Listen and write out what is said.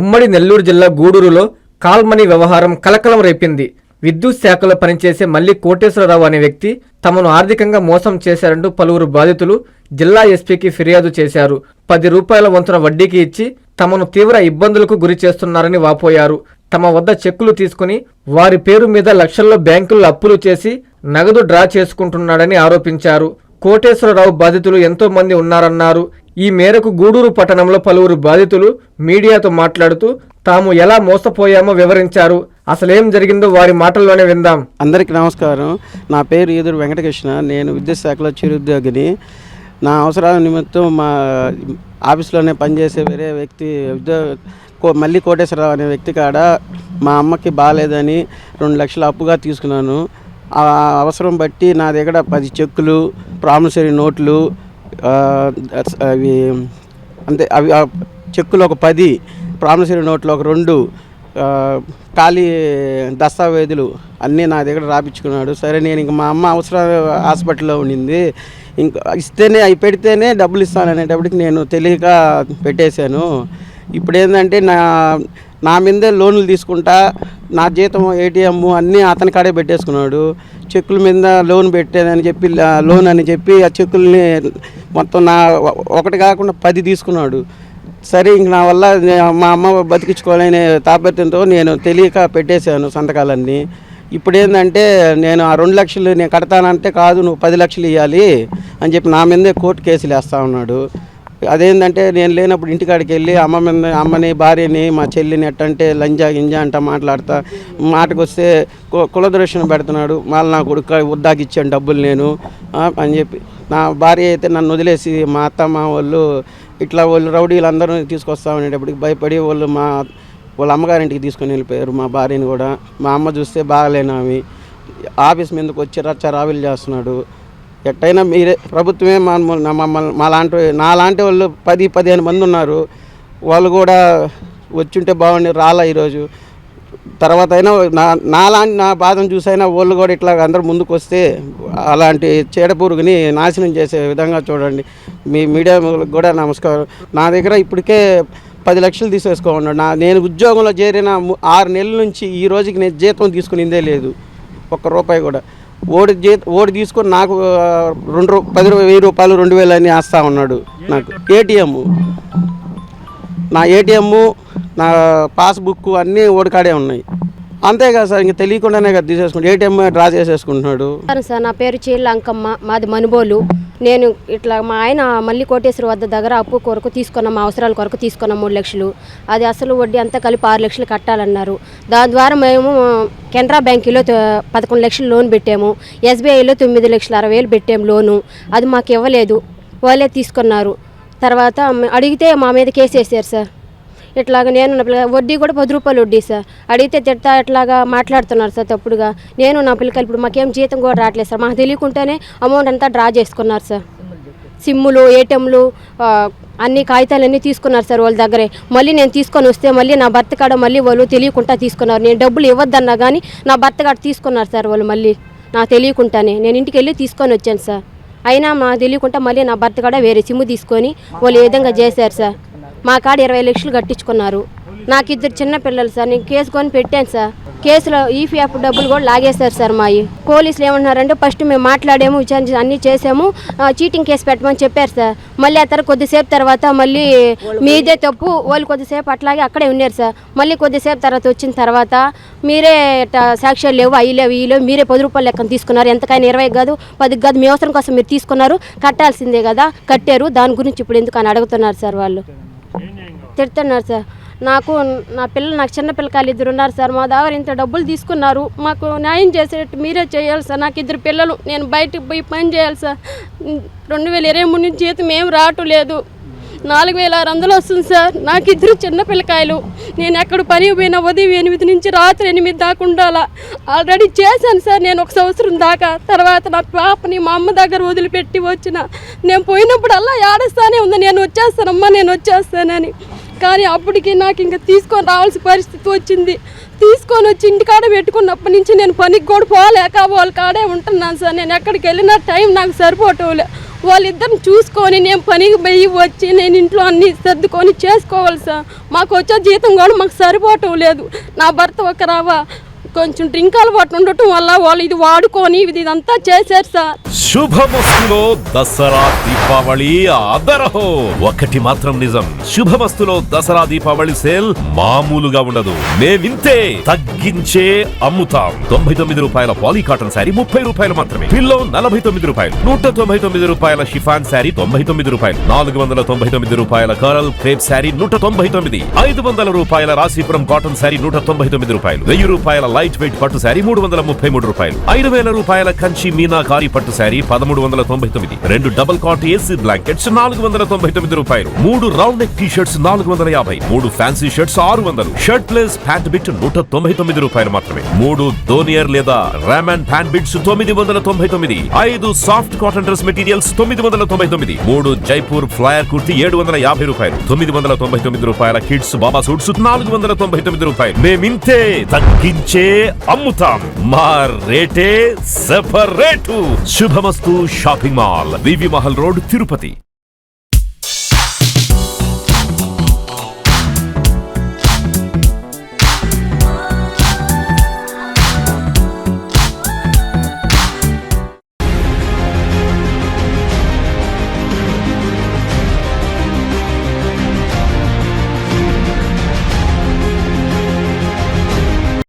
ఉమ్మడి నెల్లూరు జిల్లా గూడూరులో కాల్మనీ వ్యవహారం కలకలం రేపింది. విద్యుత్ శాఖలో పనిచేసే మల్లి కోటేశ్వరరావు అనే వ్యక్తి తమను ఆర్థికంగా మోసం చేశారంటూ పలువురు బాధితులు జిల్లా ఎస్పీకి ఫిర్యాదు చేశారు. పది రూపాయల వంతున వడ్డీకి ఇచ్చి తమను తీవ్ర ఇబ్బందులకు గురి చేస్తున్నారని వాపోయారు. తమ వద్ద చెక్కులు తీసుకుని వారి పేరు మీద లక్షల్లో బ్యాంకుల్లో అప్పులు చేసి నగదు డ్రా చేసుకుంటున్నాడని ఆరోపించారు. కోటేశ్వరరావు బాధితులు ఎంతో మంది ఉన్నారన్నారు. ఈ మేరకు గూడూరు పట్టణంలో పలువురు బాధితులు మీడియాతో మాట్లాడుతూ తాము ఎలా మోసపోయామో వివరించారు. అసలేం జరిగిందో వారి మాటల్లోనే విందాం. అందరికీ నమస్కారం. నా పేరు ఈదురు వెంకటకృష్ణ. నేను విద్యుత్ శాఖలో చిరుద్యోగిని. నా అవసరాల నిమిత్తం మా ఆఫీస్లోనే పనిచేసే వేరే వ్యక్తి ఉద్యోగ కో మల్లి కోటేశ్వరరావు అనే వ్యక్తి కాడ మా అమ్మకి బాగాలేదని రెండు లక్షల అప్పుగా తీసుకున్నాను. ఆ అవసరం బట్టి నా దగ్గర పది చెక్కులు ప్రామిసరీ నోట్లు అవి అంతే అవి చెక్కులు ఒక పది ప్రామిసరీ నోట్లు ఒక రెండు ఖాళీ దస్తావేజులు అన్నీ నా దగ్గర రాపించుకున్నాడు సరే నేను ఇంక మా అమ్మ అవసరం హాస్పిటల్లో ఉండింది. ఇంకా ఇస్తేనే అవి పెడితేనే డబ్బులు ఇస్తాననేటప్పటికి నేను తెలియక పెట్టేశాను. ఇప్పుడు ఏంటంటే నా నా మీదే లోన్లు తీసుకుంటా నా జీతం ఏటీఎం అన్నీ అతని కాడే పెట్టేసుకున్నాడు. చెక్కుల మీద లోన్ పెట్టేదని చెప్పి లోన్ అని చెప్పి ఆ చెక్కుల్ని మొత్తం నా ఒకటి కాకుండా పది తీసుకున్నాడు. సరే ఇంక నా వల్ల మా అమ్మ బతికించుకోవాలనే తాపత్యంతో నేను తెలియక పెట్టేశాను సంతకాలన్నీ. ఇప్పుడు ఏంటంటే నేను ఆ రెండు లక్షలు నేను కడతానంటే కాదు నువ్వు పది లక్షలు ఇవ్వాలి అని చెప్పి నా మీదే కోర్టు కేసులు వేస్తా ఉన్నాడు. అదేంటంటే నేను లేనప్పుడు ఇంటికాడికి వెళ్ళి అమ్మ మీద అమ్మని భార్యని మా చెల్లిని ఎట్టంటే లంజా గింజా అంట మాట్లాడతా. మాటకు వస్తే కు- పెడుతున్నాడు. మళ్ళీ నా కొడుకు ఉద్దాకిచ్చాను డబ్బులు నేను. అని చెప్పి. నా భార్య అయితే నన్ను వదిలేసి మా అత్త మా వాళ్ళు ఇట్లా వాళ్ళు రౌడీలు అందరూ తీసుకొస్తామనేటప్పటికి భయపడి వాళ్ళు మా వాళ్ళ అమ్మగారింటికి తీసుకొని వెళ్ళిపోయారు మా భార్యని కూడా. మా అమ్మ చూస్తే బాగలేనామి ఆఫీస్ మీదకి వచ్చి రచ్చ రావిలు చేస్తున్నాడు. ఎట్టయినా మీరే ప్రభుత్వమే మా మమ్మల్ని మా లాంటి నా లాంటి వాళ్ళు పది పదిహేను మంది ఉన్నారు. వాళ్ళు కూడా వచ్చుంటే బాగుండి రాలా ఈరోజు. తర్వాత అయినా నా నాలాంటి నా బాధను చూసైనా వాళ్ళు కూడా ఇట్లా అందరూ ముందుకు వస్తే అలాంటి చీడపురుగుని నాశనం చేసే విధంగా చూడండి. మీ మీడియా కూడా నమస్కారం. నా దగ్గర ఇప్పటికే పది లక్షలు తీసేసుకోమన్నాడు నా నేను ఉద్యోగంలో చేరిన ఆరు నెలల నుంచి ఈ రోజుకి నేను జీతం తీసుకునిందే లేదు. ఒక్క రూపాయి కూడా. ఓడి జీ ఓడి తీసుకొని నాకు రెండు రూ పది వెయ్యి రూపాయలు రెండు వేలు అని వేస్తా ఉన్నాడు నాకు. ఏటీఎం నా ఏటీఎం నా పాస్బుక్ అన్నీ ఓడికాడే ఉన్నాయి. అంతేకాదు సార్ ఇంకా తెలియకుండానే కదా తీసేసుకుంటాడు ఏటీఎం డ్రా చేసేసుకుంటున్నాడు. సార్ నా పేరు చీళ్ళ అంకమ్మ మాది మనుబోలు. నేను ఇట్లా మా ఆయన మళ్ళీ కోటేశ్వర వద్ద దగ్గర అప్పు కొరకు తీసుకున్న మా అవసరాల కొరకు తీసుకున్న మూడు లక్షలు. అది అసలు వడ్డీ అంతా కలిపి ఆరు లక్షలు కట్టాలన్నారు. దాని ద్వారా మేము కెనరా బ్యాంకులో పదకొండు లక్షలు లోన్ పెట్టాము. ఎస్బీఐలో తొమ్మిది లక్షల అరవై వేలు పెట్టాము లోను. అది మాకు ఇవ్వలేదు. వాళ్ళే తీసుకున్నారు. తర్వాత అడిగితే మా మీద కేసు వేసారు సార్. ఇట్లాగా నేను నా పిల్ల వడ్డీ కూడా పది రూపాయలు వడ్డీ సార్. అడిగితే తిడతా ఇట్లాగా మాట్లాడుతున్నారు సార్ తప్పుడుగా. నేను నా పిల్లకాయలు ఇప్పుడు మాకేం జీతం కూడా రావట్లేదు సార్. మాకు తెలియకుండానే అమౌంట్ అంతా డ్రా చేసుకున్నారు సార్. సిమ్ములు ఏటీఎంలు అన్ని కాగితాలన్నీ తీసుకున్నారు సార్ వాళ్ళ దగ్గరే. మళ్ళీ నేను తీసుకొని వస్తే మళ్ళీ నా భర్త కాడ మళ్ళీ వాళ్ళు తెలియకుండా తీసుకున్నారు. నేను డబ్బులు ఇవ్వద్దన్నా కానీ నా భర్త కాడ తీసుకున్నారు సార్ వాళ్ళు మళ్ళీ. నాకు తెలియకుండానే. నేను ఇంటికి వెళ్ళి తీసుకొని వచ్చాను సార్. అయినా మా తెలియకుండా మళ్ళీ నా భర్త కాడ వేరే సిమ్ము తీసుకొని వాళ్ళు ఏ విధంగా చేశారు సార్? మా కాడ ఇరవై లక్షలు కట్టించుకున్నారు. నాకు ఇద్దరు చిన్న పిల్లలు సార్ నేను కేసు కొని పెట్టాను సార్. కేసులో ఈఫీఎఫ్ డబ్బులు కూడా లాగేశారు సార్ మావి పోలీసులు ఏమంటున్నారంటే ఫస్ట్ మేము మాట్లాడాము విచారించి అన్నీ చేసాము చీటింగ్ కేసు పెట్టమని చెప్పారు సార్. మళ్ళీ ఆ తర్వాత కొద్దిసేపు తర్వాత మళ్ళీ మీదే తప్పు వాళ్ళు కొద్దిసేపు అట్లాగే అక్కడే ఉన్నారు సార్. మళ్ళీ కొద్దిసేపు తర్వాత వచ్చిన తర్వాత మీరే సాక్ష్యాలు లేవు అవి లేవు ఇవి లేవు మీరే పది రూపాయలు లెక్కన తీసుకున్నారు. ఎంతకైనా ఇరవై కాదు పది కాదు మీ అవసరం కోసం మీరు తీసుకున్నారు కట్టాల్సిందే కదా కట్టారు. దాని గురించి ఇప్పుడు ఎందుకు అని అడుగుతున్నారు సార్ వాళ్ళు. తిడుతున్నారు సార్. నాకు నా పిల్లలు నాకు చిన్న పిల్లకాయలు ఇద్దరు ఉన్నారు సార్. మా దగ్గర ఇంత డబ్బులు తీసుకున్నారు. మాకు న్యాయం చేసేటట్టు మీరే చేయాలి సార్. నాకు ఇద్దరు పిల్లలు నేను బయటకు పోయి పని చేయాలి సార్. రెండు వేల ఇరవై మూడు నుంచి జీతం ఏం రావటం లేదు. నాలుగు వేల ఆరు వందలు వస్తుంది సార్. నాకు ఇద్దరు చిన్న పిల్లకాయలు. నేను ఎక్కడ పని పోయినా ఉదయం ఎనిమిది నుంచి రాత్రి ఎనిమిది దాకా ఉండాలా? ఆల్రెడీ చేశాను సార్ నేను ఒక సంవత్సరం దాకా. తర్వాత నా పాపని మా అమ్మ దగ్గర వదిలిపెట్టి వచ్చిన. నేను పోయినప్పుడల్లా ఏడుస్తానే ఉంది. నేను వచ్చేస్తానమ్మా నేను వచ్చేస్తానని. కానీ అప్పటికి నాకు ఇంకా తీసుకొని రావాల్సిన పరిస్థితి వచ్చింది. తీసుకొని వచ్చి ఇంటికాడ పెట్టుకున్నప్పటి నుంచి నేను పనికి కూడా పోలేక వాళ్ళ కాడే ఉంటున్నాను సార్. నేను ఎక్కడికి వెళ్ళినా టైం నాకు సరిపోవటంలే. వాళ్ళిద్దరిని చూసుకొని నేను పనికి పోయి వచ్చి నేను ఇంట్లో అన్ని సర్దుకొని చేసుకోవాలి సార్. మాకు వచ్చే జీతం కూడా మాకు సరిపోవటం లేదు నా భర్త ఒక రావా కొంచెం డ్రింక్ అలవాటు ఉండటం వల్ల వాళ్ళు ఇది వాడుకొని ఇది ఇదంతా చేశారు సార్. శుభమస్తులో దసరా దీపావళి అదరహో ఒకటి మాత్రం నిజం శుభమస్తులో దసరా దీపావళి సేల్ మామూలుగా ఉండదు. మేమింతే తగ్గించే అమ్ముతాం. తొంభై తొమ్మిది రూపాయల పాలీ కాటన్ శారీ ముప్పై రూపాయలు మాత్రమే. పిల్లో నలభై తొమ్మిది రూపాయలు నూట తొంభై తొమ్మిది రూపాయల షిఫాన్ శారీ తొంభై తొమ్మిది రూపాయలు నాలుగు వందల తొంభై తొమ్మిది రూపాయల కరల్ క్రేప్ శారీ నూట తొంభై తొమ్మిది ఐదు వందల రూపాయల రాశీపురం కాటన్ శారీ నూట తొంభై తొమ్మిది రూపాయలు వెయ్యి రూపాయల లైఫ్ లైట్ వెయిట్ పట్టు శారీ మూడు వందల ముప్పై మూడు రూపాయలు. ఐదు వేల రూపాయల కంచి మీనాకారి పట్టు శారీ పదమూడు వందల తొంభై తొమ్మిది. రెండు డబుల్ కాట్ ఏసీ బ్లాంకెట్స్ నాలుగు వందల తొంభై తొమ్మిది రూపాయలు. మూడు రౌండ్ నెక్ టీ షర్ట్స్ నాలుగు వందల యాభై. మూడు ఫ్యాన్సీ షర్ట్స్ ఆరు వందలు. షర్ట్ ప్లేస్ ప్యాంట్ బిట్ నూట తొంభై తొమ్మిది రూపాయలు మాత్రమే. మూడు దోనియర్ లేదా రామన్ ప్యాంట్ బిట్స్ తొమ్మిది వందల తొంభై తొమ్మిది. ఐదు సాఫ్ట్ కాటన్ డ్రెస్ మెటీరియల్స్ తొమ్మిది వందల తొంభై తొమ్మిది. మూడు జైపూర్ ఫ్లయర్ కుర్తి ఏడు వందల యాభై రూపాయలు. తొమ్మిది వందల తొంభై తొమ్మిది రూపాయల కిడ్స్ బాబా సూట్స్ నాలుగు వందల తొంభై తొమ్మిది రూపాయలు. మేమింతే తగ్గించే అమ్ముతాం. మా రేటే separate. Shubhamastu shopping mall VV Mahal road Tirupati.